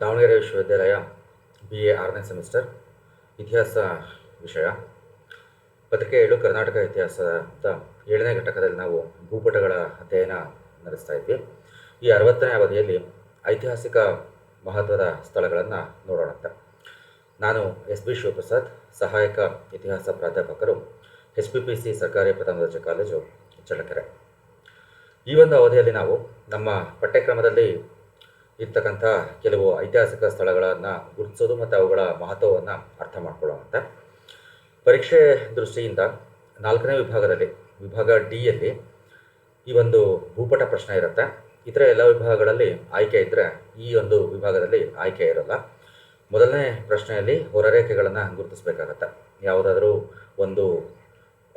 ದಾವಣಗೆರೆ ವಿಶ್ವವಿದ್ಯಾಲಯ B A ಆರನೇ semester, ಇತಿಹಾಸ ವಿಷಯ. ಪತ್ರಿಕೆ ಏಳು, ಕರ್ನಾಟಕ ಇತಿಹಾಸದ ಏಳನೇ ಘಟಕದಲ್ಲಿ ನಾವು ಭೂಪಟಗಳ ಅಧ್ಯಯನ ನಡೆಸ್ತಾ ಇದ್ವಿ. ಈ ಅರವತ್ತನೇ ಅವಧಿಯಲ್ಲಿ ಐತಿಹಾಸಿಕ ಮಹತ್ವದ ಸ್ಥಳಗಳನ್ನು ನೋಡೋಣಂತ ನಾನು ಎಸ್ ಬಿ ಶಿವಪ್ರಸಾದ್, ಸಹಾಯಕ ಇತಿಹಾಸ ಪ್ರಾಧ್ಯಾಪಕರು, ಎಚ್ ಪಿ ಪಿ ಸಿ ಸರ್ಕಾರಿ ಪ್ರಥಮ ದರ್ಜೆ ಕಾಲೇಜು ಚಳ್ಳಕೆರೆ. ಈ ಒಂದು ಅವಧಿಯಲ್ಲಿ ನಾವು ನಮ್ಮ ಪಠ್ಯಕ್ರಮದಲ್ಲಿ ಇರ್ತಕ್ಕಂಥ ಕೆಲವು ಐತಿಹಾಸಿಕ ಸ್ಥಳಗಳನ್ನು ಗುರುತಿಸೋದು ಮತ್ತು ಅವುಗಳ ಮಹತ್ವವನ್ನು ಅರ್ಥ ಮಾಡ್ಕೊಳ್ಳೋವಂಥ ಪರೀಕ್ಷೆ ದೃಷ್ಟಿಯಿಂದ ನಾಲ್ಕನೇ ವಿಭಾಗದಲ್ಲಿ, ವಿಭಾಗ ಡಿಯಲ್ಲಿ ಈ ಒಂದು ಭೂಪಟ ಪ್ರಶ್ನೆ ಇರುತ್ತೆ. ಇತರ ಎಲ್ಲ ವಿಭಾಗಗಳಲ್ಲಿ ಆಯ್ಕೆ ಇದ್ದರೆ ಈ ಒಂದು ವಿಭಾಗದಲ್ಲಿ ಆಯ್ಕೆ ಇರೋಲ್ಲ. ಮೊದಲನೇ ಪ್ರಶ್ನೆಯಲ್ಲಿ ಹೊರರೇಖೆಗಳನ್ನು ಗುರುತಿಸಬೇಕಾಗತ್ತೆ. ಯಾವುದಾದ್ರೂ ಒಂದು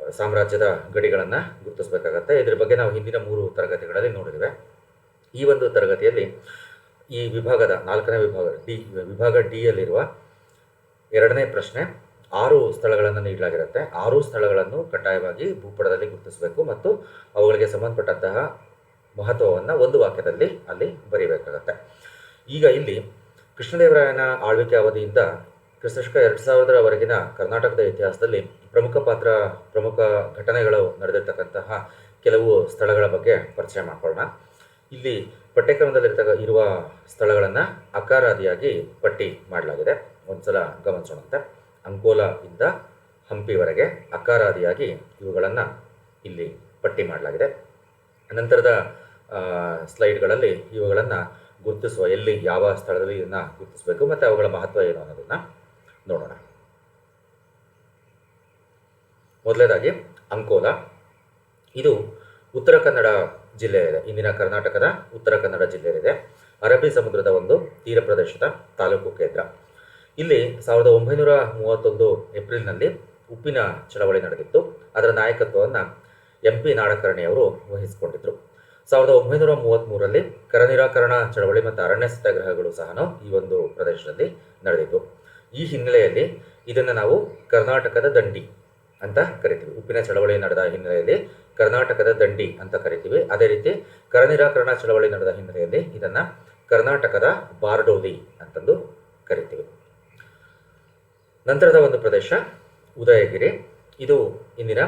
ಸಾಮ್ರಾಜ್ಯದ ಗಡಿಗಳನ್ನು ಗುರುತಿಸಬೇಕಾಗತ್ತೆ. ಇದ್ರ ಬಗ್ಗೆ ನಾವು ಹಿಂದಿನ ಮೂರು ತರಗತಿಗಳಲ್ಲಿ ನೋಡಿದ್ದೇವೆ ಈ ಒಂದು ತರಗತಿಯಲ್ಲಿ ಈ ವಿಭಾಗದ, ನಾಲ್ಕನೇ ವಿಭಾಗ ಡಿ, ವಿಭಾಗ ಡಿಯಲ್ಲಿರುವ ಎರಡನೇ ಪ್ರಶ್ನೆ, ಆರು ಸ್ಥಳಗಳನ್ನು ನೀಡಲಾಗಿರುತ್ತೆ. ಆರು ಸ್ಥಳಗಳನ್ನು ಕಡ್ಡಾಯವಾಗಿ ಭೂಪಟದಲ್ಲಿ ಗುರುತಿಸಬೇಕು ಮತ್ತು ಅವುಗಳಿಗೆ ಸಂಬಂಧಪಟ್ಟಂತಹ ಮಹತ್ವವನ್ನು ಒಂದು ವಾಕ್ಯದಲ್ಲಿ ಅಲ್ಲಿ ಬರೀಬೇಕಾಗತ್ತೆ. ಈಗ ಇಲ್ಲಿ ಕೃಷ್ಣದೇವರಾಯನ ಆಳ್ವಿಕೆ ಅವಧಿಯಿಂದ ಕ್ರಿಸ್ತಶಕ ಎರಡು ಸಾವಿರದವರೆಗಿನ ಕರ್ನಾಟಕದ ಇತಿಹಾಸದಲ್ಲಿ ಪ್ರಮುಖ ಪಾತ್ರ, ಪ್ರಮುಖ ಘಟನೆಗಳು ನಡೆದಿರ್ತಕ್ಕಂತಹ ಕೆಲವು ಸ್ಥಳಗಳ ಬಗ್ಗೆ ಪರಿಚಯ ಮಾಡಿಕೊಳ್ಳೋಣ. ಇಲ್ಲಿ ಪಠ್ಯಕ್ರಮದಲ್ಲಿರ್ತಕ್ಕ ಇರುವ ಸ್ಥಳಗಳನ್ನು ಅಕಾರಾದಿಯಾಗಿ ಪಟ್ಟಿ ಮಾಡಲಾಗಿದೆ. ಒಂದ್ಸಲ ಗಮನಿಸೋಣಂತೆ. ಅಂಕೋಲ ಇಂದ ಹಂಪಿವರೆಗೆ ಅಕಾರಾದಿಯಾಗಿ ಇವುಗಳನ್ನು ಇಲ್ಲಿ ಪಟ್ಟಿ ಮಾಡಲಾಗಿದೆ. ನಂತರದ ಸ್ಲೈಡ್ಗಳಲ್ಲಿ ಇವುಗಳನ್ನು ಗುರುತಿಸುವ ಎಲ್ಲಿ, ಯಾವ ಸ್ಥಳದಲ್ಲಿ ಇದನ್ನು ಗುರುತಿಸಬೇಕು, ಮತ್ತು ಅವುಗಳ ಮಹತ್ವ ಏನು ಅನ್ನೋದನ್ನು ನೋಡೋಣ. ಮೊದಲನೇದಾಗಿ ಅಂಕೋಲ. ಇದು ಉತ್ತರ ಕನ್ನಡ ಜಿಲ್ಲೆಯಲ್ಲಿದೆ. ಇಂದಿನ ಕರ್ನಾಟಕದ ಉತ್ತರ ಕನ್ನಡ ಜಿಲ್ಲೆಯಲ್ಲಿದೆ. ಅರಬ್ಬಿ ಸಮುದ್ರದ ಒಂದು ತೀರ ಪ್ರದೇಶದ ತಾಲೂಕು ಕೇಂದ್ರ. ಇಲ್ಲಿ ಸಾವಿರದ ಒಂಬೈನೂರ ಮೂವತ್ತೊಂದು ಏಪ್ರಿಲ್ನಲ್ಲಿ ಉಪ್ಪಿನ ಚಳವಳಿ ನಡೆದಿತ್ತು. ಅದರ ನಾಯಕತ್ವವನ್ನು ಎಂ ಪಿ ನಾಡಕರ್ಣಿಯವರು ವಹಿಸಿಕೊಂಡಿದ್ದರು ಸಾವಿರದ ಒಂಬೈನೂರ ಮೂವತ್ತ್ಮೂರರಲ್ಲಿ ಕರ ನಿರಾಕರಣ ಚಳವಳಿ ಮತ್ತು ಅರಣ್ಯ ಸತ್ಯಾಗ್ರಹಗಳು ಸಹ ಈ ಒಂದು ಪ್ರದೇಶದಲ್ಲಿ ನಡೆದಿತ್ತು. ಈ ಹಿನ್ನೆಲೆಯಲ್ಲಿ ಇದನ್ನು ನಾವು ಕರ್ನಾಟಕದ ದಂಡಿ ಅಂತ ಕರಿತೀವಿ. ಉಪ್ಪಿನ ಚಳವಳಿ ನಡೆದ ಹಿನ್ನೆಲೆಯಲ್ಲಿ ಕರ್ನಾಟಕದ ದಂಡಿ ಅಂತ ಕರಿತೀವಿ. ಅದೇ ರೀತಿ ಕರ ನಿರಾಕರಣ ಚಳವಳಿ ನಡೆದ ಹಿನ್ನೆಲೆಯಲ್ಲಿ ಇದನ್ನು ಕರ್ನಾಟಕದ ಬಾರ್ಡೋಲಿ ಅಂತಂದು ಕರಿತೀವಿ. ನಂತರದ ಒಂದು ಪ್ರದೇಶ ಉದಯಗಿರಿ. ಇದು ಇಂದಿನ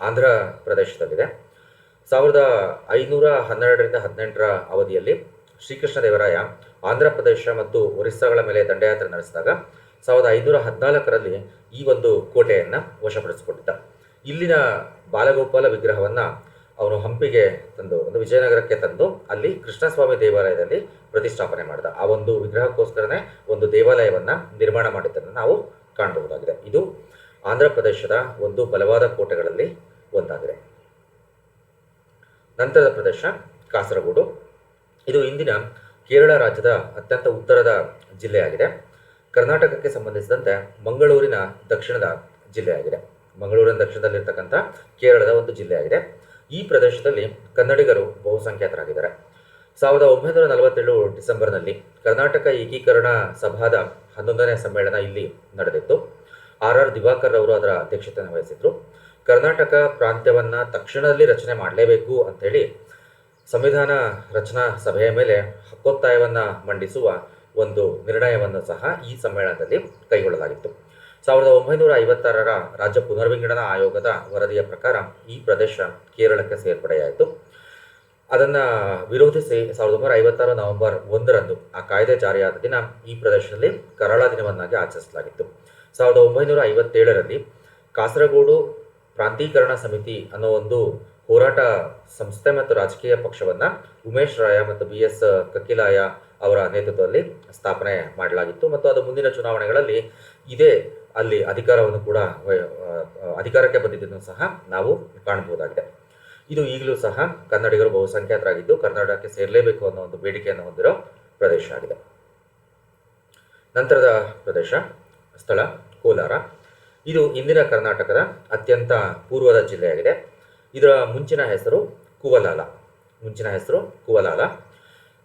ಆಂಧ್ರ ಪ್ರದೇಶದಲ್ಲಿದೆ. ಸಾವಿರದ ಐನೂರ ಹನ್ನೆರಡರಿಂದ ಹದಿನೆಂಟರ ಅವಧಿಯಲ್ಲಿ ಶ್ರೀಕೃಷ್ಣದೇವರಾಯ ಆಂಧ್ರ ಪ್ರದೇಶ ಮತ್ತು ಒರಿಸ್ಸಾಗಳ ಮೇಲೆ ದಂಡಯಾತ್ರೆ ನಡೆಸಿದಾಗ ಸಾವಿರದ ಐನೂರ ಹದಿನಾಲ್ಕರಲ್ಲಿ ಈ ಒಂದು ಕೋಟೆಯನ್ನು ವಶಪಡಿಸಿಕೊಂಡಿದ್ದ. ಇಲ್ಲಿನ ಬಾಲಗೋಪಾಲ ವಿಗ್ರಹವನ್ನು ಅವನು ಹಂಪಿಗೆ ತಂದು, ಒಂದು ವಿಜಯನಗರಕ್ಕೆ ತಂದು, ಅಲ್ಲಿ ಕೃಷ್ಣಸ್ವಾಮಿ ದೇವಾಲಯದಲ್ಲಿ ಪ್ರತಿಷ್ಠಾಪನೆ ಮಾಡಿದ. ಆ ಒಂದು ವಿಗ್ರಹಕ್ಕೋಸ್ಕರನೇ ಒಂದು ದೇವಾಲಯವನ್ನು ನಿರ್ಮಾಣ ಮಾಡಿದ್ದನ್ನು ನಾವು ಕಾಣಬಹುದಾಗಿದೆ. ಇದು ಆಂಧ್ರ ಪ್ರದೇಶದ ಒಂದು ಬಲವಾದ ಕೋಟೆಗಳಲ್ಲಿ ಒಂದಾಗಿದೆ. ನಂತರದ ಪ್ರದೇಶ ಕಾಸರಗೋಡು. ಇದು ಇಂದಿನ ಕೇರಳ ರಾಜ್ಯದ ಅತ್ಯಂತ ಉತ್ತರದ ಜಿಲ್ಲೆಯಾಗಿದೆ. ಕರ್ನಾಟಕಕ್ಕೆ ಸಂಬಂಧಿಸಿದಂತೆ ಮಂಗಳೂರಿನ ದಕ್ಷಿಣದ ಜಿಲ್ಲೆಯಾಗಿದೆ. ಮಂಗಳೂರಿನ ದಕ್ಷಿಣದಲ್ಲಿರ್ತಕ್ಕಂಥ ಕೇರಳದ ಒಂದು ಜಿಲ್ಲೆಯಾಗಿದೆ. ಈ ಪ್ರದೇಶದಲ್ಲಿ ಕನ್ನಡಿಗರು ಬಹುಸಂಖ್ಯಾತರಾಗಿದ್ದಾರೆ. ಸಾವಿರದ ಒಂಬೈನೂರ ನಲವತ್ತೇಳು ಡಿಸೆಂಬರ್ನಲ್ಲಿ ಕರ್ನಾಟಕ ಏಕೀಕರಣ ಸಭಾದ ಹನ್ನೊಂದನೇ ಸಮ್ಮೇಳನ ಇಲ್ಲಿ ನಡೆದಿತ್ತು. ಆರ್ ಆರ್ ದಿವಾಕರ್ ಅವರು ಅದರ ಅಧ್ಯಕ್ಷತೆಯನ್ನು ವಹಿಸಿದ್ರು. ಕರ್ನಾಟಕ ಪ್ರಾಂತ್ಯವನ್ನು ತಕ್ಷಣದಲ್ಲಿ ರಚನೆ ಮಾಡಲೇಬೇಕು ಅಂಥೇಳಿ ಸಂವಿಧಾನ ರಚನಾ ಸಭೆಯ ಮೇಲೆ ಹಕ್ಕೊತ್ತಾಯವನ್ನು ಮಂಡಿಸುವ ಒಂದು ನಿರ್ಣಯವನ್ನು ಸಹ ಈ ಸಮ್ಮೇಳನದಲ್ಲಿ ಕೈಗೊಳ್ಳಲಾಗಿತ್ತು. ಸಾವಿರದ ಒಂಬೈನೂರ ಐವತ್ತಾರರ ರಾಜ್ಯ ಪುನರ್ವಿಂಗಡನಾ ಆಯೋಗದ ವರದಿಯ ಪ್ರಕಾರ ಈ ಪ್ರದೇಶ ಕೇರಳಕ್ಕೆ ಸೇರ್ಪಡೆಯಾಯಿತು. ಅದನ್ನು ವಿರೋಧಿಸಿ ಸಾವಿರದ ಒಂಬೈನೂರ ಐವತ್ತಾರು ನವೆಂಬರ್ ಒಂದರಂದು ಆ ಕಾಯ್ದೆ ಜಾರಿಯಾದ ದಿನ ಈ ಪ್ರದೇಶದಲ್ಲಿ ಕರಾಳ ದಿನವನ್ನಾಗಿ ಆಚರಿಸಲಾಗಿತ್ತು. ಸಾವಿರದ ಒಂಬೈನೂರ ಐವತ್ತೇಳರಲ್ಲಿ ಕಾಸರಗೋಡು ಪ್ರಾಂತೀಕರಣ ಸಮಿತಿ ಅನ್ನೋ ಒಂದು ಹೋರಾಟ ಸಂಸ್ಥೆ ಮತ್ತು ರಾಜಕೀಯ ಪಕ್ಷವನ್ನು ಉಮೇಶ್ ರಾಯ ಮತ್ತು ಬಿ ಎಸ್ ಕಕಿಲಾಯ ಅವರ ನೇತೃತ್ವದಲ್ಲಿ ಸ್ಥಾಪನೆ ಮಾಡಲಾಗಿತ್ತು ಮತ್ತು ಅದು ಮುಂದಿನ ಚುನಾವಣೆಗಳಲ್ಲಿ ಇದೇ ಅಲ್ಲಿ ಅಧಿಕಾರವನ್ನು ಕೂಡ ಅಧಿಕಾರಕ್ಕೆ ಬಂದಿದ್ದನ್ನು ಸಹ ನಾವು ಕಾಣಬಹುದಾಗಿದೆ. ಇದು ಈಗಲೂ ಸಹ ಕನ್ನಡಿಗರು ಬಹುಸಂಖ್ಯಾತರಾಗಿದ್ದು ಕರ್ನಾಟಕಕ್ಕೆ ಸೇರಲೇಬೇಕು ಅನ್ನೋ ಒಂದು ಬೇಡಿಕೆಯನ್ನು ಹೊಂದಿರೋ ಪ್ರದೇಶ ಆಗಿದೆ. ನಂತರದ ಪ್ರದೇಶ, ಸ್ಥಳ ಕೋಲಾರ. ಇದು ಇಂದಿನ ಕರ್ನಾಟಕದ ಅತ್ಯಂತ ಪೂರ್ವದ ಜಿಲ್ಲೆಯಾಗಿದೆ. ಇದರ ಮುಂಚಿನ ಹೆಸರು ಕುವಲಾಲ. ಮುಂಚಿನ ಹೆಸರು ಕುವಲಾಲ.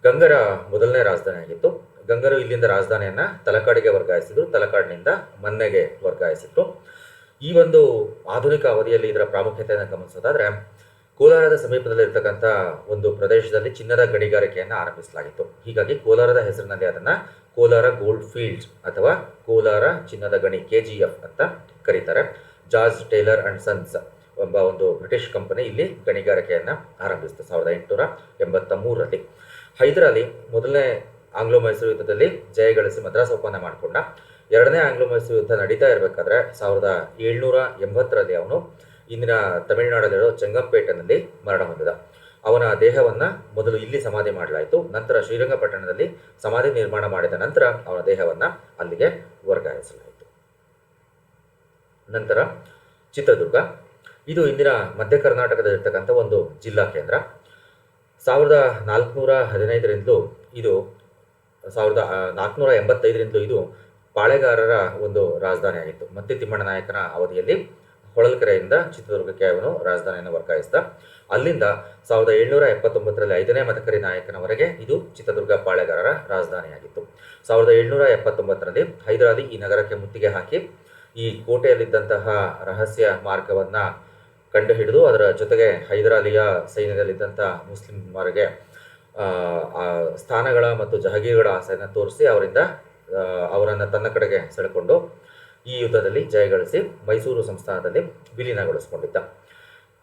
ಗಂಗರ ಮೊದಲನೇ ರಾಜಧಾನಿಯಾಗಿತ್ತು ಗಂಗರು ಇಲ್ಲಿಂದ ರಾಜಧಾನಿಯನ್ನು ತಲಕಾಡಿಗೆ ವರ್ಗಾಯಿಸಿದ್ರು. ತಲಕಾಡಿನಿಂದ ಮನ್ನೆಗೆ ವರ್ಗಾಯಿಸಿದ್ರು. ಈ ಒಂದು ಆಧುನಿಕ ಅವಧಿಯಲ್ಲಿ ಇದರ ಪ್ರಾಮುಖ್ಯತೆಯನ್ನು ಗಮನಿಸೋದಾದರೆ, ಕೋಲಾರದ ಸಮೀಪದಲ್ಲಿರ್ತಕ್ಕಂಥ ಒಂದು ಪ್ರದೇಶದಲ್ಲಿ ಚಿನ್ನದ ಗಣಿಗಾರಿಕೆಯನ್ನು ಆರಂಭಿಸಲಾಗಿತ್ತು. ಹೀಗಾಗಿ ಕೋಲಾರದ ಹೆಸರಿನಲ್ಲಿ ಅದನ್ನು ಕೋಲಾರ ಗೋಲ್ಡ್ ಫೀಲ್ಡ್ ಅಥವಾ ಕೋಲಾರ ಚಿನ್ನದ ಗಣಿ ಕೆ ಜಿ ಎಫ್ ಅಂತ ಕರೀತಾರೆ. George Taylor and Sons. ಎಂಬ ಒಂದು ಬ್ರಿಟಿಷ್ ಕಂಪನಿ ಇಲ್ಲಿ ಗಣಿಗಾರಿಕೆಯನ್ನು ಆರಂಭಿಸಿತು, ಸಾವಿರದ ಎಂಟುನೂರ ಎಂಬತ್ತ ಮೂರರಲ್ಲಿ. ಹೈದರಾಲಿ ಮೊದಲನೇ ಆಂಗ್ಲೋ ಮೈಸೂರು ಯುದ್ಧದಲ್ಲಿ ಜಯಗಳಿಸಿ ಮದ್ರಾಸ್ ಒಪ್ಪಂದ ಮಾಡಿಕೊಂಡ. ಎರಡನೇ ಆಂಗ್ಲೋ ಮೈಸೂರು ಯುದ್ಧ ನಡೀತಾ ಇರಬೇಕಾದ್ರೆ ಸಾವಿರದ ಏಳ್ನೂರ ಎಂಬತ್ತರಲ್ಲಿ ಅವನು ಇಂದಿನ ತಮಿಳುನಾಡಲ್ಲಿರೋ ಚೆಂಗಂಪೇಟೆನಲ್ಲಿ ಮರಣ ಹೊಂದಿದ. ಅವನ ದೇಹವನ್ನು ಮೊದಲು ಇಲ್ಲಿ ಸಮಾಧಿ ಮಾಡಲಾಯಿತು, ನಂತರ ಶ್ರೀರಂಗಪಟ್ಟಣದಲ್ಲಿ ಸಮಾಧಿ ನಿರ್ಮಾಣ ಮಾಡಿದ ನಂತರ ಅವನ ದೇಹವನ್ನು ಅಲ್ಲಿಗೆ ವರ್ಗಾಯಿಸಲಾಯಿತು. ನಂತರ ಚಿತ್ರದುರ್ಗ ಇದು ಇಂದಿನ ಮಧ್ಯ ಕರ್ನಾಟಕದಲ್ಲಿರ್ತಕ್ಕಂಥ ಒಂದು ಜಿಲ್ಲಾ ಕೇಂದ್ರ. ಸಾವಿರದ ನಾಲ್ಕುನೂರ ಹದಿನೈದರಿಂದಲೂ ಇದು, ಸಾವಿರದ ನಾಲ್ಕುನೂರ ಎಂಬತ್ತೈದರಿಂದಲೂ ಇದು ಪಾಳೆಗಾರರ ಒಂದು ರಾಜಧಾನಿಯಾಗಿತ್ತು ಮತ್ತೆ ತಿಮ್ಮಣ್ಣ ನಾಯಕನ ಅವಧಿಯಲ್ಲಿ ಹೊಳಲ್ಕೆರೆಯಿಂದ ಚಿತ್ರದುರ್ಗಕ್ಕೆ ಅವನು ರಾಜಧಾನಿಯನ್ನು ವರ್ಗಾಯಿಸಿದ. ಅಲ್ಲಿಂದ ಸಾವಿರದ ಏಳ್ನೂರ ಎಪ್ಪತ್ತೊಂಬತ್ತರಲ್ಲಿ ಐದನೇ ಮದಕರಿ ನಾಯಕನವರೆಗೆ ಇದು ಚಿತ್ರದುರ್ಗ ಪಾಳೆಗಾರರ ರಾಜಧಾನಿಯಾಗಿತ್ತು ಸಾವಿರದ ಏಳ್ನೂರ ಎಪ್ಪತ್ತೊಂಬತ್ತರಲ್ಲಿ ಹೈದರಾಲಿ ಈ ನಗರಕ್ಕೆ ಮುತ್ತಿಗೆ ಹಾಕಿ ಈ ಕೋಟೆಯಲ್ಲಿದ್ದಂತಹ ರಹಸ್ಯ ಮಾರ್ಗವನ್ನು ಕಂಡುಹಿಡಿದು ಅದರ ಜೊತೆಗೆ ಹೈದರಾಲಿಯ ಸೈನ್ಯದಲ್ಲಿದ್ದಂಥ ಆ ಸ್ಥಾನಗಳ ಮತ್ತು ಜಹಗೀರ್ಗಳ ಆಸೆಯನ್ನು ತೋರಿಸಿ ಅವರಿಂದ ಅವರನ್ನು ತನ್ನ ಕಡೆಗೆ ಸೆಳೆಕೊಂಡು ಈ ಯುದ್ಧದಲ್ಲಿ ಜಯಗಳಿಸಿ ಮೈಸೂರು ಸಂಸ್ಥಾನದಲ್ಲಿ ವಿಲೀನಗೊಳಿಸಿಕೊಂಡಿದ್ದ.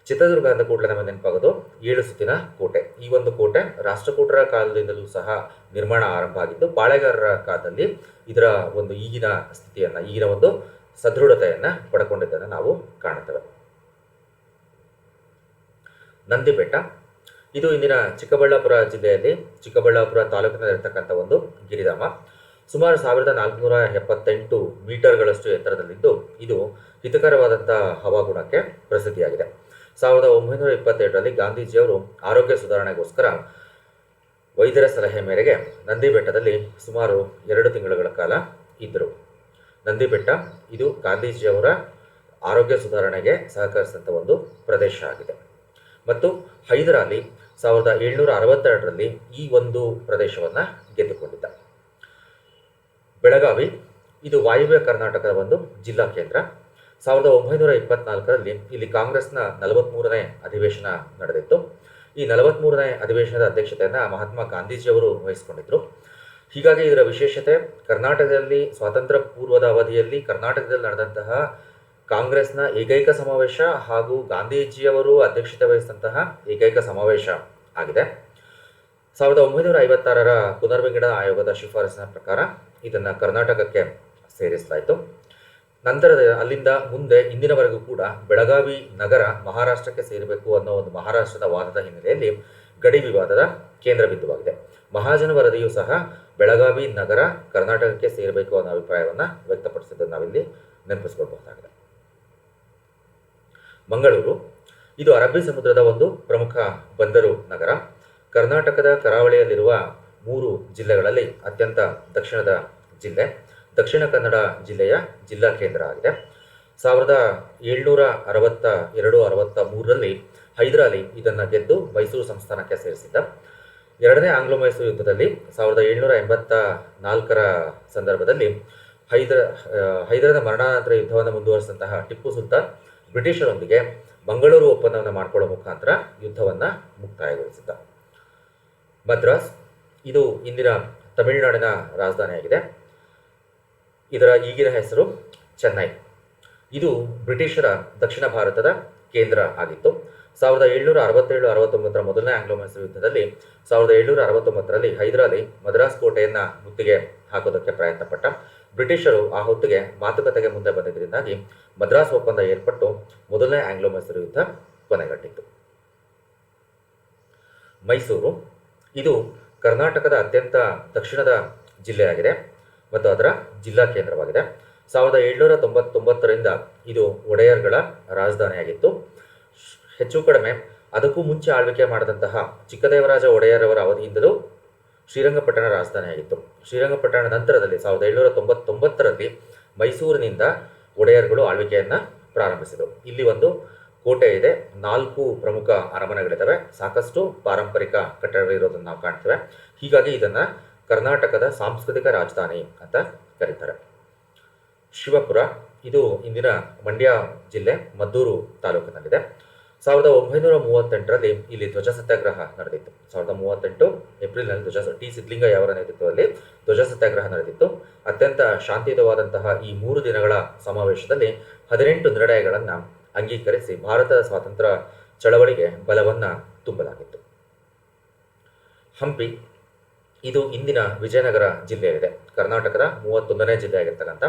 ಚಿತ್ರದುರ್ಗ ಅಂದ ಕೂಡಲೇ ನಮಗೆ ನೆನಪಾಗೋದು, ಏಳು ಸುತ್ತಿನ ಕೋಟೆ. ಈ ಒಂದು ಕೋಟೆ ರಾಷ್ಟ್ರಕೂಟರ ಕಾಲದಿಂದಲೂ ಸಹ ನಿರ್ಮಾಣ ಆರಂಭ ಆಗಿದ್ದು, ಪಾಳೆಗಾರರ ಕಾಲದಲ್ಲಿ ಇದರ ಒಂದು ಈಗಿನ ಸ್ಥಿತಿಯನ್ನು, ಈಗಿನ ಒಂದು ಸದೃಢತೆಯನ್ನು ಪಡ್ಕೊಂಡಿದ್ದನ್ನು ನಾವು ಕಾಣುತ್ತೇವೆ ನಂದಿಬೆಟ್ಟ. ಇದು ಇಂದಿನ ಚಿಕ್ಕಬಳ್ಳಾಪುರ ಜಿಲ್ಲೆಯಲ್ಲಿ ಚಿಕ್ಕಬಳ್ಳಾಪುರ ತಾಲೂಕಿನಲ್ಲಿರ್ತಕ್ಕಂಥ ಒಂದು ಗಿರಿಧಾಮ. ಸುಮಾರು ಸಾವಿರದ ನಾಲ್ಕುನೂರ ಎಪ್ಪತ್ತೆಂಟು ಮೀಟರ್ಗಳಷ್ಟು ಎತ್ತರದಲ್ಲಿದ್ದು, ಇದು ಹಿತಕರವಾದಂಥ ಹವಾಗುಣಕ್ಕೆ ಪ್ರಸಿದ್ಧಿಯಾಗಿದೆ. ಸಾವಿರದ ಒಂಬೈನೂರ ಇಪ್ಪತ್ತೆರಡರಲ್ಲಿ ಗಾಂಧೀಜಿಯವರು ಆರೋಗ್ಯ ಸುಧಾರಣೆಗೋಸ್ಕರ ವೈದ್ಯರ ಸಲಹೆ ಮೇರೆಗೆ ನಂದಿ ಬೆಟ್ಟದಲ್ಲಿ ಸುಮಾರು ಎರಡು ತಿಂಗಳುಗಳ ಕಾಲ ಇದ್ದರು. ನಂದಿ ಬೆಟ್ಟ ಇದು ಗಾಂಧೀಜಿಯವರ ಆರೋಗ್ಯ ಸುಧಾರಣೆಗೆ ಸಹಕರಿಸಿದಂಥ ಒಂದು ಪ್ರದೇಶ ಆಗಿದೆ. ಮತ್ತು ಹೈದರಾಲಿ ಸಾವಿರದ ಏಳ್ನೂರ ಅರವತ್ತೆರಡರಲ್ಲಿ ಈ ಒಂದು ಪ್ರದೇಶವನ್ನು ಗೆದ್ದುಕೊಂಡಿದ್ದ. ಬೆಳಗಾವಿ, ಇದು ವಾಯುವ್ಯ ಕರ್ನಾಟಕದ ಒಂದು ಜಿಲ್ಲಾ ಕೇಂದ್ರ. ಸಾವಿರದ ಒಂಬೈನೂರ ಇಪ್ಪತ್ನಾಲ್ಕರಲ್ಲಿ ಇಲ್ಲಿ ಕಾಂಗ್ರೆಸ್ನ ನಲವತ್ತ್ಮೂರನೇ ಅಧಿವೇಶನ ನಡೆದಿತ್ತು. ಈ ನಲವತ್ತ್ಮೂರನೇ ಅಧಿವೇಶನದ ಅಧ್ಯಕ್ಷತೆಯನ್ನು ಮಹಾತ್ಮ ಗಾಂಧೀಜಿಯವರು ವಹಿಸಿಕೊಂಡಿದ್ದರು ಹೀಗಾಗಿ ಇದರ ವಿಶೇಷತೆ, ಕರ್ನಾಟಕದಲ್ಲಿ ಸ್ವಾತಂತ್ರ್ಯ ಪೂರ್ವದ ಅವಧಿಯಲ್ಲಿ ಕರ್ನಾಟಕದಲ್ಲಿ ನಡೆದಂತಹ ಕಾಂಗ್ರೆಸ್ನ ಏಕೈಕ ಸಮಾವೇಶ ಹಾಗೂ ಗಾಂಧೀಜಿಯವರು ಅಧ್ಯಕ್ಷತೆ ವಹಿಸಿದಂತಹ ಏಕೈಕ ಸಮಾವೇಶ ಆಗಿದೆ. ಸಾವಿರದ ಒಂಬೈನೂರ ಐವತ್ತಾರರ ಪುನರ್ವಿಂಗಡಣಾ ಆಯೋಗದ ಶಿಫಾರಸಿನ ಪ್ರಕಾರ ಇದನ್ನು ಕರ್ನಾಟಕಕ್ಕೆ ಸೇರಿಸಲಾಯಿತು. ನಂತರದ ಅಲ್ಲಿಂದ ಮುಂದೆ ಇಂದಿನವರೆಗೂ ಕೂಡ ಬೆಳಗಾವಿ ನಗರ ಮಹಾರಾಷ್ಟ್ರಕ್ಕೆ ಸೇರಬೇಕು ಅನ್ನೋ ಒಂದು ಮಹಾರಾಷ್ಟ್ರದ ವಾದದ ಹಿನ್ನೆಲೆಯಲ್ಲಿ ಗಡಿ ವಿವಾದದ ಕೇಂದ್ರ ಬಿಂದುವಾಗಿದೆ. ಮಹಾಜನ ವರದಿಯು ಸಹ ಬೆಳಗಾವಿ ನಗರ ಕರ್ನಾಟಕಕ್ಕೆ ಸೇರಬೇಕು ಅನ್ನೋ ಅಭಿಪ್ರಾಯವನ್ನು ವ್ಯಕ್ತಪಡಿಸಿದ್ದನ್ನು ನಾವಿಲ್ಲಿ ನೆನಪಿಸ್ಕೊಳ್ಬಹುದಾಗಿದೆ. ಮಂಗಳೂರು. ಇದು ಅರಬ್ಬಿ ಸಮುದ್ರದ ಒಂದು ಪ್ರಮುಖ ಬಂದರು ನಗರ. ಕರ್ನಾಟಕದ ಕರಾವಳಿಯಲ್ಲಿರುವ ಮೂರು ಜಿಲ್ಲೆಗಳಲ್ಲಿ ಅತ್ಯಂತ ದಕ್ಷಿಣದ ಜಿಲ್ಲೆ. ದಕ್ಷಿಣ ಕನ್ನಡ ಜಿಲ್ಲೆಯ ಜಿಲ್ಲಾ ಕೇಂದ್ರ ಆಗಿದೆ. ಸಾವಿರದ ಏಳ್ನೂರ ಅರವತ್ತ ಎರಡು, ಅರವತ್ತ ಮೂರರಲ್ಲಿ ಹೈದರಾಲಿ ಇದನ್ನು ಗೆದ್ದು ಮೈಸೂರು ಸಂಸ್ಥಾನಕ್ಕೆ ಸೇರಿಸಿದ್ದ. ಎರಡನೇ ಆಂಗ್ಲೋ ಮೈಸೂರು ಯುದ್ಧದಲ್ಲಿ ಸಾವಿರದ ಏಳ್ನೂರ ಎಂಬತ್ತ ನಾಲ್ಕರ ಸಂದರ್ಭದಲ್ಲಿ ಹೈದರ ಹೈದರದ ಮರಣಾನಂತರ ಯುದ್ಧವನ್ನು ಮುಂದುವರಿಸಿದಂತಹ ಟಿಪ್ಪು ಸುಲ್ತಾನ್ ಬ್ರಿಟಿಷರೊಂದಿಗೆ ಮಂಗಳೂರು ಒಪ್ಪಂದವನ್ನು ಮಾಡಿಕೊಳ್ಳುವ ಮುಖಾಂತರ ಯುದ್ಧವನ್ನು ಮುಕ್ತಾಯಗೊಳಿಸಿದ್ದ. ಮದ್ರಾಸ್, ಇದು ಇಂದಿನ ತಮಿಳುನಾಡಿನ ರಾಜಧಾನಿಯಾಗಿದೆ. ಇದರ ಈಗಿನ ಹೆಸರು ಚೆನ್ನೈ. ಇದು ಬ್ರಿಟಿಷರ ದಕ್ಷಿಣ ಭಾರತದ ಕೇಂದ್ರ ಆಗಿತ್ತು. ಸಾವಿರದ ಏಳ್ನೂರ ಅರವತ್ತೇಳು, ಅರವತ್ತೊಂಬತ್ತರ ಮೊದಲನೇ ಆಂಗ್ಲೋ ಮೈಸೂರು ಯುದ್ಧದಲ್ಲಿ ಸಾವಿರದ ಏಳ್ನೂರ ಅರವತ್ತೊಂಬತ್ತರಲ್ಲಿ ಹೈದರಾಲಿ ಮದ್ರಾಸ್ ಕೋಟೆಯನ್ನು ಮುತ್ತಿಗೆ ಹಾಕೋದಕ್ಕೆ ಪ್ರಯತ್ನಪಟ್ಟ. ಬ್ರಿಟಿಷರು ಆ ಹೊತ್ತಿಗೆ ಮಾತುಕತೆಗೆ ಮುಂದೆ ಬಂದಿದ್ದರಿಂದಾಗಿ ಮದ್ರಾಸ್ ಒಪ್ಪಂದ ಏರ್ಪಟ್ಟು ಮೊದಲನೇ ಆಂಗ್ಲೋ ಮೈಸೂರು ಯುದ್ಧ ಕೊನೆಗಟ್ಟಿತ್ತು. ಮೈಸೂರು, ಇದು ಕರ್ನಾಟಕದ ಅತ್ಯಂತ ದಕ್ಷಿಣದ ಜಿಲ್ಲೆಯಾಗಿದೆ ಮತ್ತು ಅದರ ಜಿಲ್ಲಾ ಕೇಂದ್ರವಾಗಿದೆ. ಸಾವಿರದ ಏಳ್ನೂರ ತೊಂಬತ್ತೊಂಬತ್ತರಿಂದ ಇದು ಒಡೆಯರ್ಗಳ ರಾಜಧಾನಿಯಾಗಿತ್ತು. ಹೆಚ್ಚು ಕಡಿಮೆ, ಅದಕ್ಕೂ ಮುಂಚೆ ಆಳ್ವಿಕೆ ಮಾಡಿದಂತಹ ಚಿಕ್ಕದೇವರಾಜ ಒಡೆಯರವರ ಅವಧಿಯಿಂದಲೂ ಶ್ರೀರಂಗಪಟ್ಟಣ ರಾಜಧಾನಿಯಾಗಿತ್ತು ಶ್ರೀರಂಗಪಟ್ಟಣ ನಂತರದಲ್ಲಿ ಸಾವಿರದ ಏಳ್ನೂರ ತೊಂಬತ್ತೊಂಬತ್ತರಲ್ಲಿ ಮೈಸೂರಿನಿಂದ ಒಡೆಯರ್ಗಳು ಆಳ್ವಿಕೆಯನ್ನು ಪ್ರಾರಂಭಿಸಿದರು. ಇಲ್ಲಿ ಒಂದು ಕೋಟೆ ಇದೆ. ನಾಲ್ಕು ಪ್ರಮುಖ ಅರಮನೆಗಳಿದ್ದಾವೆ. ಸಾಕಷ್ಟು ಪಾರಂಪರಿಕ ಕಟ್ಟಡಗಳಿರೋದನ್ನು ನಾವು ಕಾಣ್ತೇವೆ. ಹೀಗಾಗಿ ಇದನ್ನು ಕರ್ನಾಟಕದ ಸಾಂಸ್ಕೃತಿಕ ರಾಜಧಾನಿ ಅಂತ ಕರೀತಾರೆ. ಶಿವಪುರ, ಇದು ಇಂದಿನ ಮಂಡ್ಯ ಜಿಲ್ಲೆ ಮದ್ದೂರು ತಾಲೂಕಿನಲ್ಲಿದೆ. ಸಾವಿರದ ಒಂಬೈನೂರ ಮೂವತ್ತೆಂಟರಲ್ಲಿ ಇಲ್ಲಿ ಧ್ವಜ ಸತ್ಯಾಗ್ರಹ ನಡೆದಿತ್ತು. ಸಾವಿರದ ಮೂವತ್ತೆಂಟು ಏಪ್ರಿಲ್ನಲ್ಲಿ ಧ್ವಜ ಟಿ ಸಿದ್ಲಿಂಗಯ್ಯ ಅವರ ನೇತೃತ್ವದಲ್ಲಿ ಧ್ವಜ ಸತ್ಯಾಗ್ರಹ ನಡೆದಿತ್ತು. ಅತ್ಯಂತ ಶಾಂತಿಯುತವಾದಂತಹ ಈ ಮೂರು ದಿನಗಳ ಸಮಾವೇಶದಲ್ಲಿ ಹದಿನೆಂಟು ನಿರ್ಣಯಗಳನ್ನು ಅಂಗೀಕರಿಸಿ ಭಾರತದ ಸ್ವಾತಂತ್ರ್ಯ ಚಳವಳಿಗೆ ಬಲವನ್ನು ತುಂಬಲಾಗಿತ್ತು. ಹಂಪಿ, ಇದು ಇಂದಿನ ವಿಜಯನಗರ ಜಿಲ್ಲೆಯಲ್ಲಿದೆ. ಕರ್ನಾಟಕದ ಮೂವತ್ತೊಂದನೇ ಜಿಲ್ಲೆಯಾಗಿರ್ತಕ್ಕಂಥ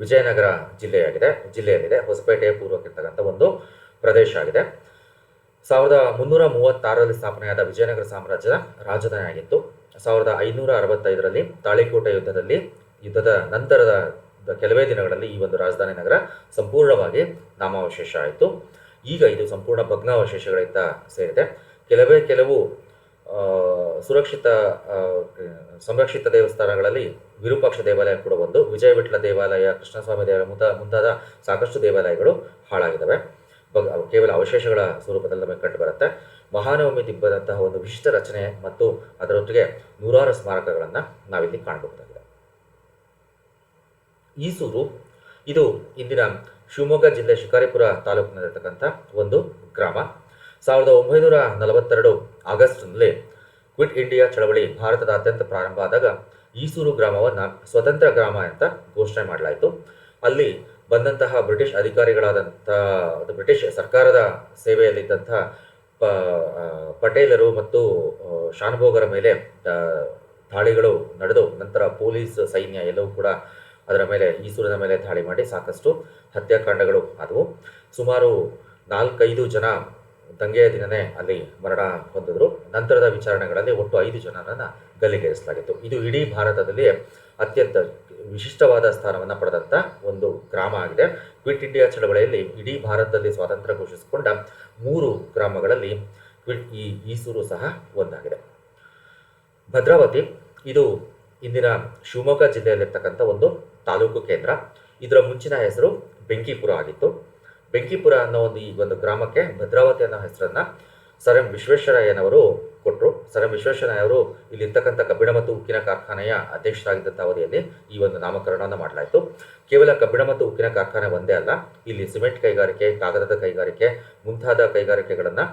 ವಿಜಯನಗರ ಜಿಲ್ಲೆಯಾಗಿದೆ. ಜಿಲ್ಲೆಯಲ್ಲಿದೆ ಹೊಸಪೇಟೆ ಪೂರ್ವಕ್ಕಿರ್ತಕ್ಕಂಥ ಒಂದು ಪ್ರದೇಶ ಆಗಿದೆ. ಸಾವಿರದ ಮುನ್ನೂರ ಮೂವತ್ತಾರರಲ್ಲಿ ಸ್ಥಾಪನೆಯಾದ ವಿಜಯನಗರ ಸಾಮ್ರಾಜ್ಯದ ರಾಜಧಾನಿಯಾಗಿತ್ತು ಸಾವಿರದ ಐನೂರ ಅರವತ್ತೈದರಲ್ಲಿ ತಾಳಿಕೋಟೆ ಯುದ್ಧದಲ್ಲಿ, ಯುದ್ಧದ ನಂತರದ ಕೆಲವೇ ದಿನಗಳಲ್ಲಿ ಈ ಒಂದು ರಾಜಧಾನಿ ನಗರ ಸಂಪೂರ್ಣವಾಗಿ ನಾಮಾವಶೇಷ ಆಯಿತು. ಈಗ ಇದು ಸಂಪೂರ್ಣ ಭಗ್ನಾವಶೇಷಗಳಿಂದ ಸೇರಿದೆ. ಕೆಲವೇ ಕೆಲವು ಸುರಕ್ಷಿತ ಸಂರಕ್ಷಿತ ದೇವಸ್ಥಾನಗಳಲ್ಲಿ ವಿರೂಪಾಕ್ಷ ದೇವಾಲಯ ಕೂಡ ಒಂದು. ವಿಜಯ ವಿಠಲ ದೇವಾಲಯ, ಕೃಷ್ಣಸ್ವಾಮಿ ದೇವಾಲಯ ಮುಂತಾದ ಮುಂತಾದ ಸಾಕಷ್ಟು ದೇವಾಲಯಗಳು ಹಾಳಾಗಿದ್ದಾವೆ. ಕೇವಲ ಅವಶೇಷಗಳ ಸ್ವರೂಪದಲ್ಲಿ ನಮಗೆ ಕಂಡುಬರುತ್ತೆ. ಮಹಾನವಮಿ ದಿಬ್ಬದಂತಹ ಒಂದು ವಿಶಿಷ್ಟ ರಚನೆ ಮತ್ತು ಅದರೊಟ್ಟಿಗೆ ನೂರಾರು ಸ್ಮಾರಕಗಳನ್ನು ನಾವಿಲ್ಲಿ ಕಾಣಬಹುದಾಗಿದೆ. ಈಸೂರು ಇದು ಇಂದಿನ ಶಿವಮೊಗ್ಗ ಜಿಲ್ಲೆ ಶಿಕಾರಿಪುರ ತಾಲೂಕಿನಲ್ಲಿರ್ತಕ್ಕಂಥ ಒಂದು ಗ್ರಾಮ. ಸಾವಿರದ ಒಂಬೈನೂರ ನಲವತ್ತೆರಡು ಆಗಸ್ಟ್ನಲ್ಲಿ ಕ್ವಿಟ್ ಇಂಡಿಯಾ ಚಳವಳಿ ಭಾರತದಾದ್ಯಂತ ಪ್ರಾರಂಭ ಆದಾಗ ಈಸೂರು ಗ್ರಾಮವನ್ನು ಸ್ವತಂತ್ರ ಗ್ರಾಮ ಅಂತ ಘೋಷಣೆ ಮಾಡಲಾಯಿತು. ಅಲ್ಲಿ ಬಂದಂತಹ ಬ್ರಿಟಿಷ್ ಅಧಿಕಾರಿಗಳಾದಂಥ ಬ್ರಿಟಿಷ್ ಸರ್ಕಾರದ ಸೇವೆಯಲ್ಲಿದ್ದಂಥ ಪ ಪಟೇಲರು ಮತ್ತು ಶಾನುಭೋಗರ ಮೇಲೆ ದಾಳಿಗಳು ನಡೆದು ನಂತರ ಪೊಲೀಸ್ ಸೈನ್ಯ ಎಲ್ಲವೂ ಕೂಡ ಅದರ ಮೇಲೆ ಈಸೂರಿನ ಮೇಲೆ ದಾಳಿ ಮಾಡಿ ಸಾಕಷ್ಟು ಹತ್ಯಾಕಾಂಡಗಳು ಆದವು. ಸುಮಾರು ನಾಲ್ಕೈದು ಜನ ದಂಗೆಯ ದಿನನೇ ಅಲ್ಲಿ ಮರಣ ಹೊಂದಿದ್ರು. ನಂತರದ ವಿಚಾರಣೆಗಳಲ್ಲಿ ಒಟ್ಟು ಐದು ಜನರನ್ನು ಗಲ್ಲಿಗೇರಿಸಲಾಗಿತ್ತು. ಇದು ಇಡೀ ಭಾರತದಲ್ಲಿ ಅತ್ಯಂತ ವಿಶಿಷ್ಟವಾದ ಸ್ಥಾನವನ್ನು ಪಡೆದಂಥ ಒಂದು ಗ್ರಾಮ ಆಗಿದೆ. ಕ್ವಿಟ್ ಇಂಡಿಯಾ ಚಳವಳಿಯಲ್ಲಿ ಇಡೀ ಭಾರತದಲ್ಲಿ ಸ್ವಾತಂತ್ರ್ಯ ಘೋಷಿಸಿಕೊಂಡ ಮೂರು ಗ್ರಾಮಗಳಲ್ಲಿ ಕ್ವಿಟ್ ಈ ಈಸೂರು ಸಹ ಒಂದಾಗಿದೆ. ಭದ್ರಾವತಿ, ಇದು ಇಂದಿನ ಶಿವಮೊಗ್ಗ ಜಿಲ್ಲೆಯಲ್ಲಿರ್ತಕ್ಕಂಥ ಒಂದು ತಾಲೂಕು ಕೇಂದ್ರ. ಇದರ ಮುಂಚಿನ ಹೆಸರು ಬೆಂಕಿಪುರ ಆಗಿತ್ತು. ಬೆಂಕಿಪುರ ಅನ್ನೋ ಒಂದು ಈ ಒಂದು ಗ್ರಾಮಕ್ಕೆ ಭದ್ರಾವತಿ ಅನ್ನೋ ಹೆಸರನ್ನು ಸರ್ ಎಂ ವಿಶ್ವೇಶ್ವರಯ್ಯನವರು ಕೊಟ್ಟರು ಸರ್ ಎಂ ಅವರು ಇಲ್ಲಿ ಇರ್ತಕ್ಕಂಥ ಕಬ್ಬಿಣ ಮತ್ತು ಉಕ್ಕಿನ ಕಾರ್ಖಾನೆಯ ಅಧ್ಯಕ್ಷರಾಗಿದ್ದಂಥ ಅವಧಿಯಲ್ಲಿ ಈ ಒಂದು ನಾಮಕರಣವನ್ನು ಮಾಡಲಾಯಿತು. ಕೇವಲ ಕಬ್ಬಿಣ ಮತ್ತು ಉಕ್ಕಿನ ಕಾರ್ಖಾನೆ ಒಂದೇ ಅಲ್ಲ, ಇಲ್ಲಿ ಸಿಮೆಂಟ್ ಕೈಗಾರಿಕೆ, ಕಾಗದದ ಕೈಗಾರಿಕೆ, ಮುಂತಾದ ಕೈಗಾರಿಕೆಗಳನ್ನು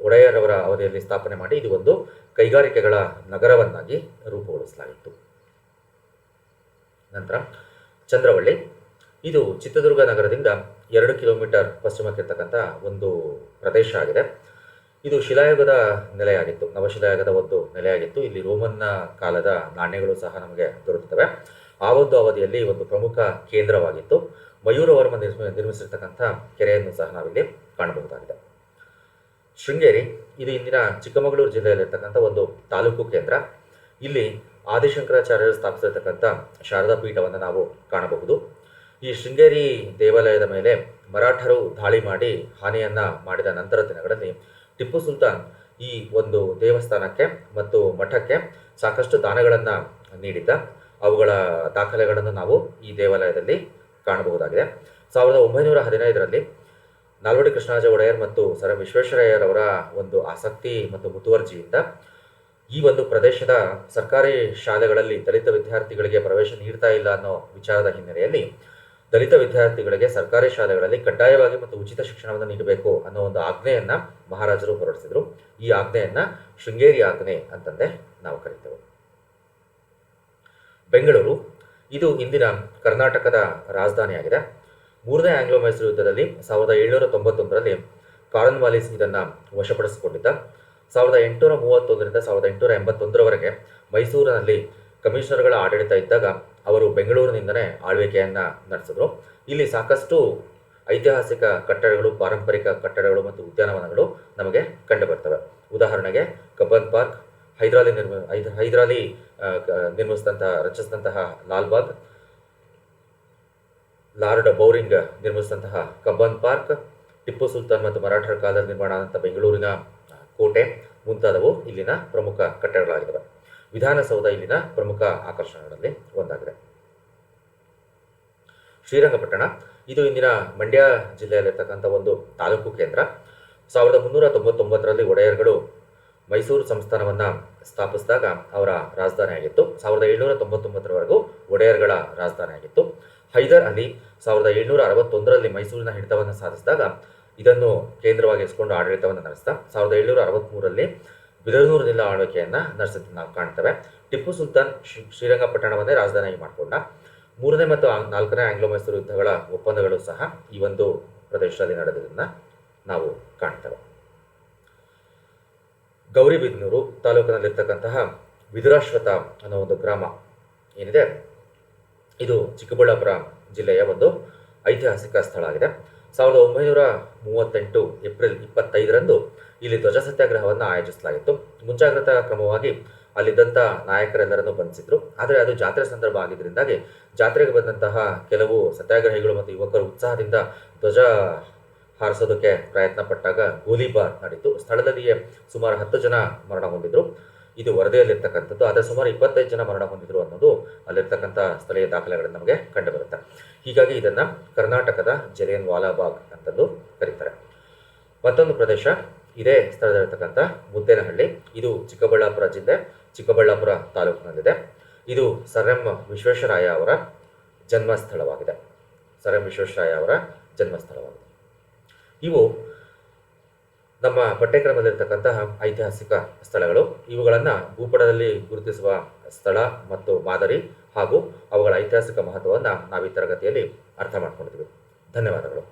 ಒಡೆಯರವರ ಅವಧಿಯಲ್ಲಿ ಸ್ಥಾಪನೆ ಮಾಡಿ ಇದು ಒಂದು ಕೈಗಾರಿಕೆಗಳ ನಗರವನ್ನಾಗಿ ರೂಪುಗೊಳಿಸಲಾಗಿತ್ತು ನಂತರ ಚಂದ್ರವಳ್ಳಿ. ಇದು ಚಿತ್ರದುರ್ಗ ನಗರದಿಂದ ಎರಡು ಕಿಲೋಮೀಟರ್ ಪಶ್ಚಿಮಕ್ಕಿರ್ತಕ್ಕಂಥ ಒಂದು ಪ್ರದೇಶ ಆಗಿದೆ. ಇದು ಶಿಲಾಯುಗದ ನೆಲೆಯಾಗಿತ್ತು. ನವಶಿಲಾಯುಗದ ಒಂದು ನೆಲೆಯಾಗಿತ್ತು. ಇಲ್ಲಿ ರೋಮನ್ನ ಕಾಲದ ನಾಣ್ಯಗಳು ಸಹ ನಮಗೆ ದೊರೆಯುತ್ತವೆ ಆ ಒಂದು ಅವಧಿಯಲ್ಲಿ ಒಂದು ಪ್ರಮುಖ ಕೇಂದ್ರವಾಗಿತ್ತು. ಮಯೂರವರ್ಮ ನಿರ್ಮ, ನಿರ್ಮಿಸಿರ್ತಕ್ಕಂಥ ಕೆರೆಯನ್ನು ಸಹ ನಾವಿಲ್ಲಿ ಕಾಣಬಹುದಾಗಿದೆ. ಶೃಂಗೇರಿ, ಇದು ಇಂದಿನ ಚಿಕ್ಕಮಗಳೂರು ಜಿಲ್ಲೆಯಲ್ಲಿರ್ತಕ್ಕಂಥ ಒಂದು ತಾಲೂಕು ಕೇಂದ್ರ. ಇಲ್ಲಿ ಆದಿಶಂಕರಾಚಾರ್ಯರು ಸ್ಥಾಪಿಸಿರ್ತಕ್ಕಂಥ ಶಾರದಾ ಪೀಠವನ್ನು ನಾವು ಕಾಣಬಹುದು. ಈ ಶೃಂಗೇರಿ ದೇವಾಲಯದ ಮೇಲೆ ಮರಾಠರು ದಾಳಿ ಮಾಡಿ ಹಾನಿಯನ್ನ ಮಾಡಿದ ನಂತರ ದಿನಗಳಲ್ಲಿ ಟಿಪ್ಪು ಸುಲ್ತಾನ್ ಈ ಒಂದು ದೇವಸ್ಥಾನಕ್ಕೆ ಮತ್ತು ಮಠಕ್ಕೆ ಸಾಕಷ್ಟು ದಾನಗಳನ್ನು ನೀಡಿದ್ದ. ಅವುಗಳ ದಾಖಲೆಗಳನ್ನು ನಾವು ಈ ದೇವಾಲಯದಲ್ಲಿ ಕಾಣಬಹುದಾಗಿದೆ. ಸಾವಿರದ ಒಂಬೈನೂರ ಹದಿನೈದರಲ್ಲಿ ನಾಲ್ವಡಿ ಕೃಷ್ಣರಾಜ ಒಡೆಯರ್ ಮತ್ತು ಸರ್ ವಿಶ್ವೇಶ್ವರಯ್ಯರವರ ಒಂದು ಆಸಕ್ತಿ ಮತ್ತು ಮುತುವರ್ಜಿಯಿಂದ ಈ ಒಂದು ಪ್ರದೇಶದ ಸರ್ಕಾರಿ ಶಾಲೆಗಳಲ್ಲಿ ದಲಿತ ವಿದ್ಯಾರ್ಥಿಗಳಿಗೆ ಪ್ರವೇಶ ನೀಡ್ತಾ ಇಲ್ಲ ಅನ್ನೋ ವಿಚಾರದ ಹಿನ್ನೆಲೆಯಲ್ಲಿ ದಲಿತ ವಿದ್ಯಾರ್ಥಿಗಳಿಗೆ ಸರ್ಕಾರಿ ಶಾಲೆಗಳಲ್ಲಿ ಕಡ್ಡಾಯವಾಗಿ ಮತ್ತು ಉಚಿತ ಶಿಕ್ಷಣವನ್ನು ನೀಡಬೇಕು ಅನ್ನೋ ಒಂದು ಆಜ್ಞೆಯನ್ನ ಮಹಾರಾಜರು ಹೊರಡಿಸಿದ್ರು. ಈ ಆಜ್ಞೆಯನ್ನ ಶೃಂಗೇರಿ ಆಜ್ಞೆ ಅಂತಂದೇ ನಾವು ಕರಿತೇವೆ. ಬೆಂಗಳೂರು, ಇದು ಇಂದಿನ ಕರ್ನಾಟಕದ ರಾಜಧಾನಿಯಾಗಿದೆ. ಮೂರನೇ ಆಂಗ್ಲೋ ಮೈಸೂರು ಯುದ್ಧದಲ್ಲಿ ಸಾವಿರದ ಏಳ್ನೂರ ತೊಂಬತ್ತೊಂದರಲ್ಲಿ ಕಾರ್ನ್ವಾಲಿಸ್ ಇದನ್ನು ವಶಪಡಿಸಿಕೊಂಡಿದ್ದ. ಸಾವಿರದ ಎಂಟುನೂರ ಮೂವತ್ತೊಂದರಿಂದ ಸಾವಿರದ ಎಂಟುನೂರ ಎಂಬತ್ತೊಂದರವರೆಗೆ ಮೈಸೂರಿನಲ್ಲಿ ಕಮಿಷನರ್ಗಳ ಆಡಳಿತ ಇದ್ದಾಗ ಅವರು ಬೆಂಗಳೂರಿನಿಂದಲೇ ಆಳ್ವಿಕೆಯನ್ನು ನಡೆಸಿದ್ರು. ಇಲ್ಲಿ ಸಾಕಷ್ಟು ಐತಿಹಾಸಿಕ ಕಟ್ಟಡಗಳು, ಪಾರಂಪರಿಕ ಕಟ್ಟಡಗಳು ಮತ್ತು ಉದ್ಯಾನವನಗಳು ನಮಗೆ ಕಂಡುಬರ್ತವೆ. ಉದಾಹರಣೆಗೆ ಕಬ್ಬನ್ ಪಾರ್ಕ್, ಹೈದರಾಲಿ ನಿರ್ಮ ಹೈದ ಹೈದರಾಲಿ ನಿರ್ಮಿಸಿದಂತಹ, ರಚಿಸಿದಂತಹ ಲಾಲ್ಬಾಗ್, ಲಾರ್ಡ್ ಬೌರಿಂಗ್ ನಿರ್ಮಿಸಿದಂತಹ ಕಬ್ಬನ್ ಪಾರ್ಕ್, ಟಿಪ್ಪು ಸುಲ್ತಾನ್ ಮತ್ತು ಮರಾಠರ ಕಾಲದಲ್ಲಿ ನಿರ್ಮಾಣ ಆದಂಥ ಬೆಂಗಳೂರಿನ ಕೋಟೆ ಮುಂತಾದವು ಇಲ್ಲಿನ ಪ್ರಮುಖ ಕಟ್ಟಡಗಳಾಗಿದ್ದಾವೆ ವಿಧಾನಸೌಧ ಇಲ್ಲಿನ ಪ್ರಮುಖ ಆಕರ್ಷಣೆಗಳಲ್ಲಿ ಒಂದಾಗಿದೆ. ಶ್ರೀರಂಗಪಟ್ಟಣ, ಇದು ಇಂದಿನ ಮಂಡ್ಯ ಜಿಲ್ಲೆಯಲ್ಲಿರ್ತಕ್ಕಂಥ ಒಂದು ತಾಲೂಕು ಕೇಂದ್ರ. ಸಾವಿರದ ಮುನ್ನೂರ ತೊಂಬತ್ತೊಂಬತ್ತರಲ್ಲಿ ಒಡೆಯರ್ಗಳು ಮೈಸೂರು ಸಂಸ್ಥಾನವನ್ನು ಸ್ಥಾಪಿಸಿದಾಗ ಅವರ ರಾಜಧಾನಿಯಾಗಿತ್ತು ಸಾವಿರದ ಏಳ್ನೂರ ತೊಂಬತ್ತೊಂಬತ್ತರವರೆಗೂ ಒಡೆಯರ್ಗಳ ರಾಜಧಾನಿಯಾಗಿತ್ತು ಹೈದರ್ ಅಲಿ ಸಾವಿರದ ಏಳ್ನೂರ ಅರವತ್ತೊಂದರಲ್ಲಿ ಮೈಸೂರಿನ ಹಿಡಿತವನ್ನು ಸಾಧಿಸಿದಾಗ ಇದನ್ನು ಕೇಂದ್ರವಾಗಿರಿಸಿಕೊಂಡು ಆಡಳಿತವನ್ನು ನಡೆಸಿದ. ಸಾವಿರದ ಏಳ್ನೂರ ಅರವತ್ತ್ಮೂರರಲ್ಲಿ ಬಿದರನೂರಿನಿಂದ ಆಳ್ವಿಕೆಯನ್ನು ನಡೆಸಿದ್ದು ನಾವು ಕಾಣ್ತೇವೆ. ಟಿಪ್ಪು ಸುಲ್ತಾನ್ ಶ್ರೀ ಶ್ರೀರಂಗಪಟ್ಟಣವನ್ನೇ ರಾಜಧಾನಿಯಾಗಿ ಮಾಡಿಕೊಂಡ. ಮೂರನೇ ಮತ್ತು ನಾಲ್ಕನೇ ಆಂಗ್ಲೋ ಮೈಸೂರು ಯುದ್ಧಗಳ ಒಪ್ಪಂದಗಳು ಸಹ ಈ ಒಂದು ಪ್ರದೇಶದಲ್ಲಿ ನಡೆದಿದ್ದನ್ನು ನಾವು ಕಾಣ್ತೇವೆ. ಗೌರಿಬಿದನೂರು ತಾಲೂಕಿನಲ್ಲಿರ್ತಕ್ಕಂತಹ ವಿದುರಾಶ್ವತ ಅನ್ನೋ ಒಂದು ಗ್ರಾಮ ಏನಿದೆ? ಇದು ಚಿಕ್ಕಬಳ್ಳಾಪುರ ಜಿಲ್ಲೆಯ ಒಂದು ಐತಿಹಾಸಿಕ ಸ್ಥಳ ಆಗಿದೆ. ಸಾವಿರದ ಒಂಬೈನೂರ ಮೂವತ್ತೆಂಟು ಏಪ್ರಿಲ್ ಇಪ್ಪತ್ತೈದರಂದು ಇಲ್ಲಿ ಧ್ವಜ ಸತ್ಯಾಗ್ರಹವನ್ನು ಆಯೋಜಿಸಲಾಗಿತ್ತು. ಮುಂಜಾಗ್ರತಾ ಕ್ರಮವಾಗಿ ಅಲ್ಲಿದ್ದಂಥ ನಾಯಕರೆಲ್ಲರನ್ನು ಬಂಧಿಸಿದ್ರು. ಆದರೆ ಅದು ಜಾತ್ರೆ ಸಂದರ್ಭ ಆಗಿದ್ದರಿಂದಾಗಿ ಜಾತ್ರೆಗೆ ಬಂದಂತಹ ಕೆಲವು ಸತ್ಯಾಗ್ರಹಿಗಳು ಮತ್ತು ಯುವಕರು ಉತ್ಸಾಹದಿಂದ ಧ್ವಜ ಹಾರಿಸೋದಕ್ಕೆ ಪ್ರಯತ್ನ ಪಟ್ಟಾಗ ಗೋಲಿಬಾರ್ ನಡೀತು ಸ್ಥಳದಲ್ಲಿಯೇ ಸುಮಾರು ಹತ್ತು ಜನ ಮರಣ ಹೊಂದಿದ್ರು ಇದು ವರದಿಯಲ್ಲಿರ್ತಕ್ಕಂಥದ್ದು. ಆದರೆ ಸುಮಾರು ಇಪ್ಪತ್ತೈದು ಜನ ಮರಣ ಹೊಂದಿದ್ರು ಅನ್ನೋದು ಅಲ್ಲಿರ್ತಕ್ಕಂಥ ಸ್ಥಳೀಯ ದಾಖಲೆಗಳು ನಮಗೆ ಕಂಡುಬರುತ್ತೆ. ಹೀಗಾಗಿ ಇದನ್ನು ಕರ್ನಾಟಕದ ಜಲಿಯನ್ ವಾಲಾಬಾಗ್ ಅಂತಂದು ಕರೀತಾರೆ. ಮತ್ತೊಂದು ಪ್ರದೇಶ, ಇದೇ ಸ್ಥಳದಲ್ಲಿರ್ತಕ್ಕಂಥ ಮುದ್ದೇನಹಳ್ಳಿ. ಇದು ಚಿಕ್ಕಬಳ್ಳಾಪುರ ಜಿಲ್ಲೆ, ಚಿಕ್ಕಬಳ್ಳಾಪುರ ತಾಲೂಕಿನಲ್ಲಿದೆ. ಇದು ಸರ್ ಎಂ ವಿಶ್ವೇಶ್ವರಾಯ ಅವರ ಜನ್ಮಸ್ಥಳವಾಗಿದೆ. ಸರ್ ಎಂ ವಿಶ್ವೇಶ್ವರಾಯ ಅವರ ಜನ್ಮಸ್ಥಳವಾಗಿದೆ. ಇವು ನಮ್ಮ ಪಠ್ಯಕ್ರಮದಲ್ಲಿರ್ತಕ್ಕಂತಹ ಐತಿಹಾಸಿಕ ಸ್ಥಳಗಳು. ಇವುಗಳನ್ನು ಭೂಪಟದಲ್ಲಿ ಗುರುತಿಸುವ ಸ್ಥಳ ಮತ್ತು ಮಾದರಿ ಹಾಗೂ ಅವುಗಳ ಐತಿಹಾಸಿಕ ಮಹತ್ವವನ್ನು ನಾವು ಈ ತರಗತಿಯಲ್ಲಿ ಅರ್ಥ ಮಾಡ್ಕೊಂಡಿದ್ದೀವಿ ಧನ್ಯವಾದಗಳು.